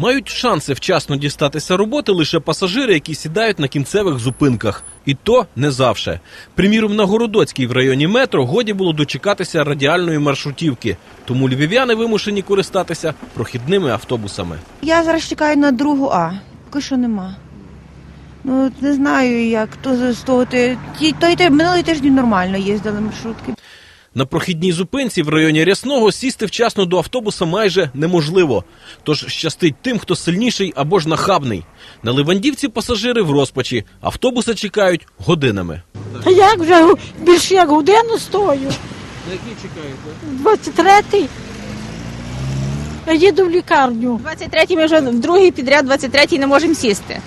Мають шанси вчасно дістатися роботи лише пасажири, які сідають на кінцевих зупинках. І то не завше. Приміром, на Городоцькій в районі метро годі було дочекатися радіальної маршрутівки. Тому львів'яни вимушені користатися прохідними автобусами. Я зараз чекаю на другу А. Поки що нема. Ну, не знаю, як то з того. Той, минулий тиждень нормально їздили маршрутки. На прохідній зупинці в районі Рясного сісти вчасно до автобуса майже неможливо. Тож щастить тим, хто сильніший або ж нахабний. На Ливандівці пасажири в розпачі. Автобуси чекають годинами. Та як вже більше як годину стою? На який чекаєте? 23-й. Я їду в лікарню. 23-й ми вже в другий підряд 23-й не можемо сісти.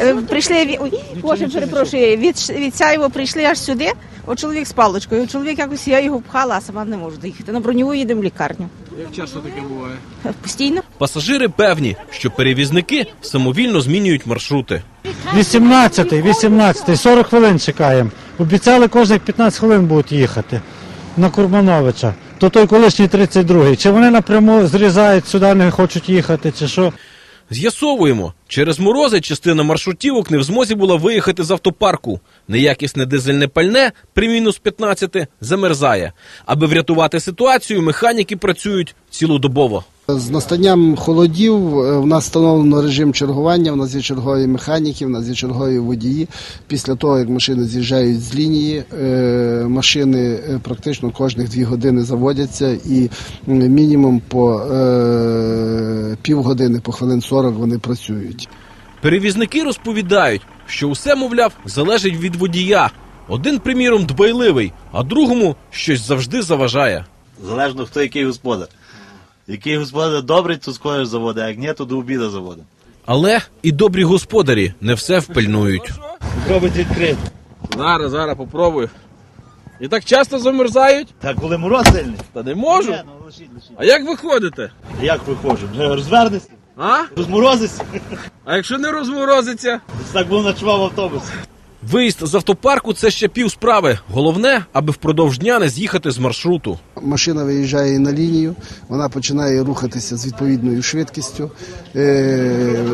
Е, Прийшли ой, Боже, перепрошую, від, від Сяєво прийшли аж сюди. От чоловік з паличкою. Чоловік якось я його пхала, а сама не можу доїхати. На броньову їдемо в лікарню. Як часто таке буває? Постійно. Пасажири певні, що перевізники самовільно змінюють маршрути. 18, 18, 40 хвилин чекаємо. Обіцяли кожних 15 хвилин будуть їхати на Курмановича. То той колишній 32-й. Чи вони напряму зрізають сюди, не хочуть їхати, чи що? З'ясовуємо, через морози частина маршрутівок не в змозі була виїхати з автопарку. Неякісне дизельне пальне при мінус 15 замерзає. Аби врятувати ситуацію, механіки працюють цілодобово. З настанням холодів е, в нас встановлено режим чергування. У нас є чергові механіки, у нас є чергові водії. Після того, як машини з'їжджають з лінії, е, машини е, практично кожних дві години заводяться, і мінімум по півгодини, по хвилин 40 вони працюють. Перевізники розповідають, що усе, мовляв, залежить від водія. Один, приміром, дбайливий, а другому щось завжди заважає. Залежно хто який господар. Який господар добрий, то скоро заводить, а як ні, то до обіду заводить. Але і добрі господарі не все впильнують. Робить відкрити. Зараз, зараз попробую. І так часто замерзають? Так коли мороз сильний. Та не можу. Ні, ну лишіть, лишіть. А як виходите? Як виходжу? Вже Розвернешся, А? розморозишся. А якщо не розморозиться? Так був ночував в автобусі. Виїзд з автопарку це ще пів справи. Головне, аби впродовж дня не з'їхати з маршруту. Машина виїжджає на лінію, вона починає рухатися з відповідною швидкістю. Е, е,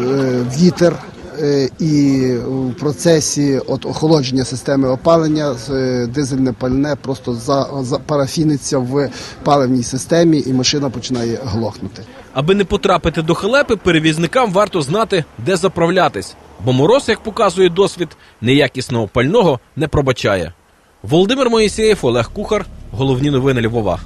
Вітер е, і в процесі от охолодження системи опалення дизельне пальне просто за, за парафіниться в паливній системі, і машина починає глохнути. Аби не потрапити до халепи, перевізникам варто знати, де заправлятись, бо мороз, як показує досвід, неякісного пального не пробачає. Володимир Моїсеєв, Олег Кухар. Головні новини Львова.